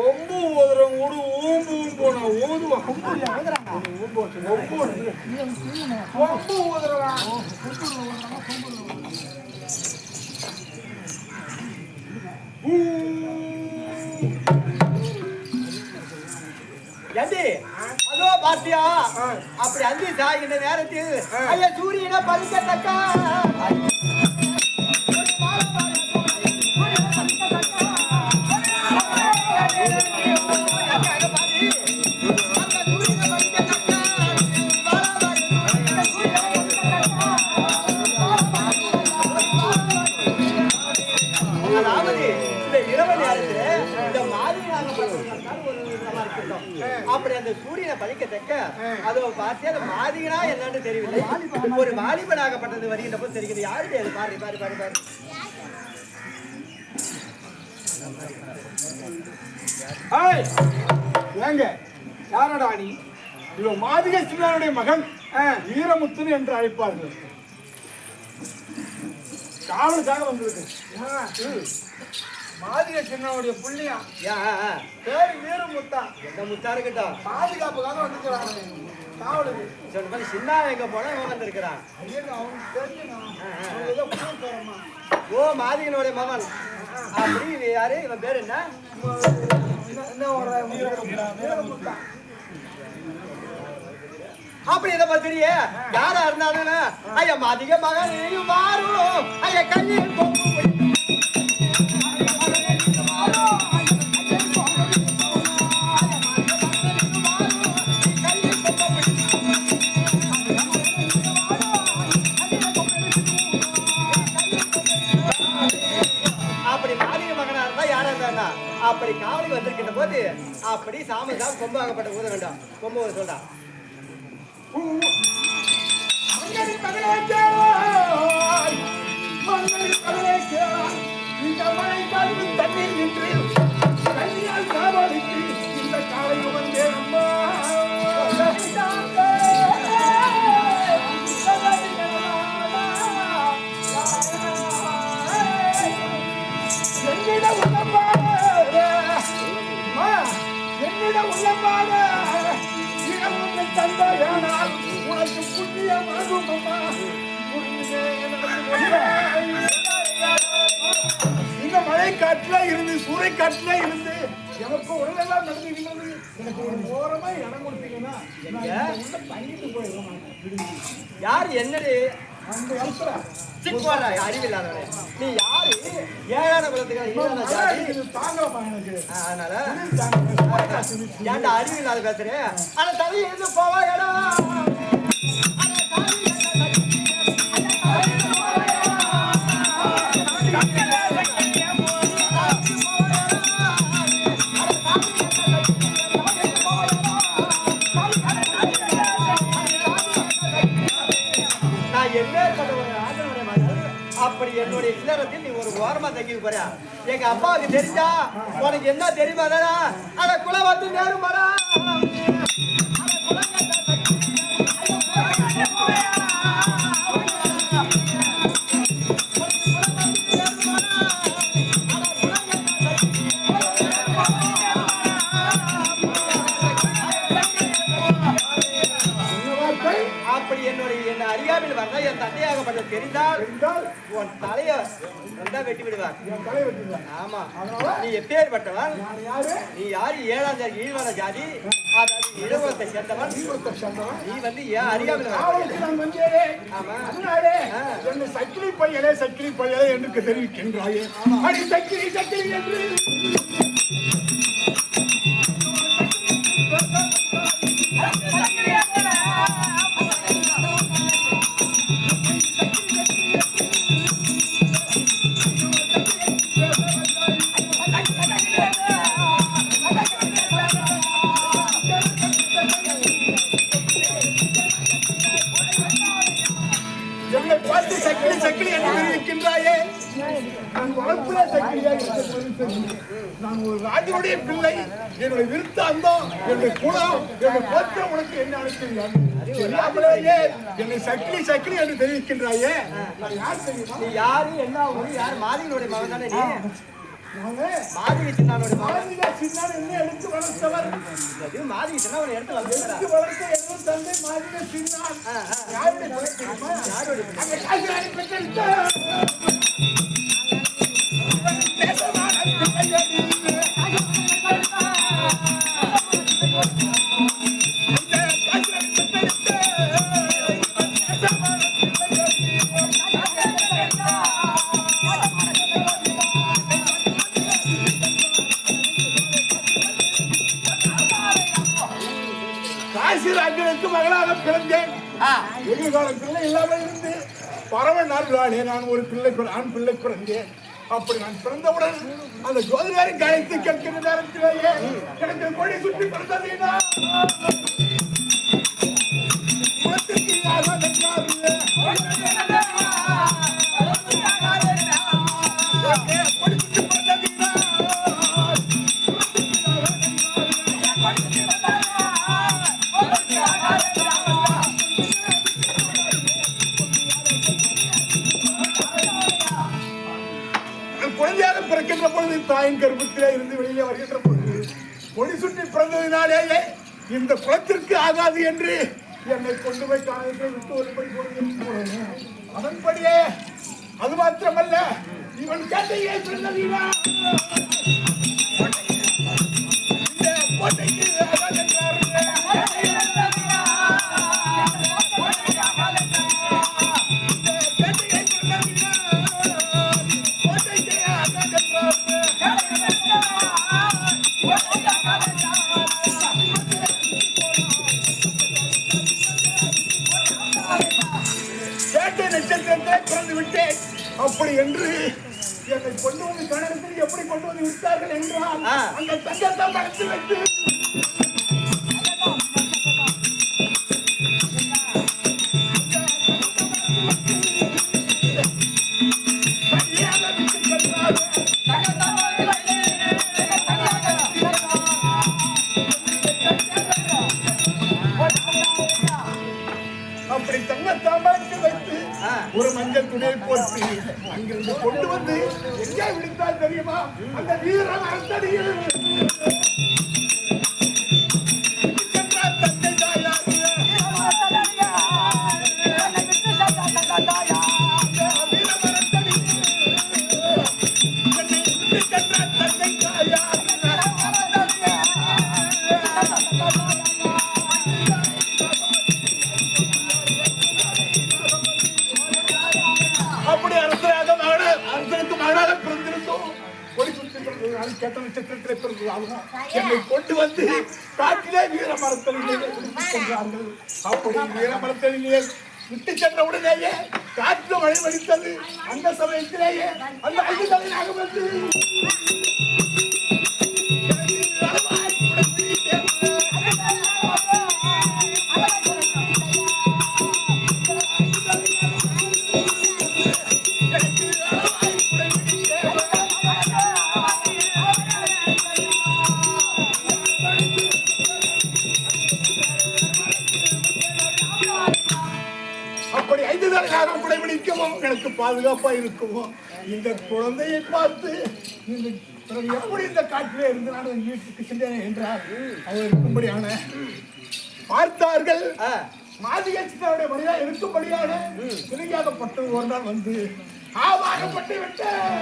ஒம்பு ஓதுறவங்க கூட ஊம்பு ஊம்போனா ஓதுவான் ஒம்பு ஓதுறவன் ஏண்டி? அதோ பாத்தியா? அப்படி அந்தி சாகின்ற நேரத்தில் ஐயா சூரியனை பறிக்கத்தக்கா? சூரியனை பலிக்கத்தக்க அதோ பார்த்து அந்த மாதிரினா என்னன்னு தெரியவில்லை. ஒரு வாலிபனாகப்பட்டது வருகின்ற போது தெரிகிறது. யாருடைய அது? பாரு பாரு பாரு பாரு. ஏங்க யாரடா நீ? இவன் மாதிகை சிவனுடைய மகன் வீரமுத்துன்னு என்று அழைப்பார்கள். காவலுக்காக வந்திருக்கு. மாதிகை சின்னனுடைய புள்ளியா? யா, பேரு வீரமுத்தா. எந்த முத்தா இருக்கட்டும். பாதுகாப்புக்காக வந்துக்கிறாங்க காவலுக்கு. சொன்ன மாதிரி சின்ன எங்க போனா இவன் வந்திருக்கிறான். அவனுக்கு ஓ மாதிகனுடைய மகன். அப்படி யாரு? இவன் பேரு என்ன? அப்படி இதை பத்திரிய யாரா இருந்தாலும் ஐயா மாதிக மகன் மாறும் ஐயா கண்ணி கொம்பு காவலுக்கு போது அப்படி கொம்பு ஆகப்பட்ட ஊத வேண்டாம் கொம்பு சொல்றான் காற்றுல இருந்து சூறை காற்றுல இருந்து. எனக்கு உடலெல்லாம் நடந்துகின்றது எனக்கு ஒரு ஓரமா இடம் கொடுத்தீங்கன்னா தங்கிட்டு போயிடுவேன் யார் என்னடி? அந்த இடத்துல. சிக்குவாரா அறிவில்லாதவனே. நீ யாரு? ஏழான குலத்துக்கு தாங்கலப்பா எனக்கு. அதனால. ஏன்டா அறிவில்லாத பேசுறேன் ஆனா தலை இருந்து போவாடா நான் ஓரமா தங்கி போறியா எங்க அப்பாவுக்கு தெரிஞ்சா உனக்கு என்ன தெரியுமா தானா? அட குல வந்து நேருமாடா. இந்த அறியாமல் வந்தா என் தந்தையாகப்பட்ட தெரிந்தால் என்றால் உன் தலைய ரெண்டா வெட்டி விடுவார் ஆமா? நீ எப்பேற்பட்டவன்? நீ யாரு? ஏழாம் ஜாதி. ஈழான ஜாதி அதாவது இடகுலத்தை சேர்ந்தவன். நீ வந்து ஏன் அறியாமல் ஆமா. சக்கிலி பையலே சக்கிலி பையலே என்று தெரிவிக்கின்றாயே. அடி சக்கிலி சக்கிலி என்று. நான் ஒரு ராஜனுடைய பிள்ளை என்னுடைய விருத்தாந்தம் என்னுடைய குலம் என்னுடைய கோத்திரம் உனக்கு என்ன தெரியாது தெரியாமலேயே என்னை சக்தி என்று தெரிவிக்கின்றாயே. நான் யார் தெரியுமா? நீ யாரு என்ன ஊரு யார்? மாதிரியுடைய மகன் தானே நீ? மாதிரி சின்னானுடைய மகன். மாளிகா சின்னான் என்ன எடுத்து வளர்த்தவர். மாதிரி சின்ன ஒரு வந்து எடுத்து வளர்த்த தந்தை சின்னான். யாருடைய யாருடைய இருந்து பறவை நாள்களே நான் ஒரு பிள்ளை பிற- ஆண் பிள்ளை பிறந்தேன் அப்படி நான் பிறந்தவுடன் அந்த ஜோதிடாரின் கழைத்து கேட்கிற நேரத்திலேயே எனக்கு கொடி சுற்றி பிறந்ததீனா கர்ப்பத்திலே இருந்து வெளியே வருகின்ற பொழுது கொடி சுற்றி பிறந்ததினாலேயே இந்த குலத்திற்கு ஆகாது என்று என்னை கொண்டு போய் காலத்தில் விட்டு ஒருபடி கொடுத்து அதன்படியே அது மாத்திரமல்ல இவன் கேட்டையே பிறந்ததீனா பிறந்து விட்டேன் அப்படி என்று என்னை கொண்டு வந்து கணத்தில் எப்படி கொண்டு வந்து விட்டார்கள் என்றால். அந்த தங்கத்தை மறைத்து வைத்து விழுந்து எங்கே விழுந்தால் தெரியுமா? அந்த வீரன் அர்த்தடியில் என்னை கொண்டு வந்து காட்டிலே வீர மரத்தலிலே விட்டு சென்றார்கள். அப்படி வீர மரத்தலிலே விட்டு சென்ற உடனேயே காற்று மழை வடித்தது. அந்த சமயத்திலேயே அந்த ஐந்து தலையாக வந்து குடைபிடிக்கவும் எனக்கு பாதுகாப்பா இருக்குமோ? இந்த குழந்தையை பார்த்து எப்படி இந்த காட்டிலே இருந்து நான் வீட்டுக்கு சென்றேன் என்றார். அவர் இருக்கும்படியான பார்த்தார்கள். ஆ. மாதிகச்சித்தருடைய மனிதா இருக்கும்படியான சிறுகியாகப்பட்டது ஒரு நாள் வந்து ஆவாகப்பட்டு விட்ட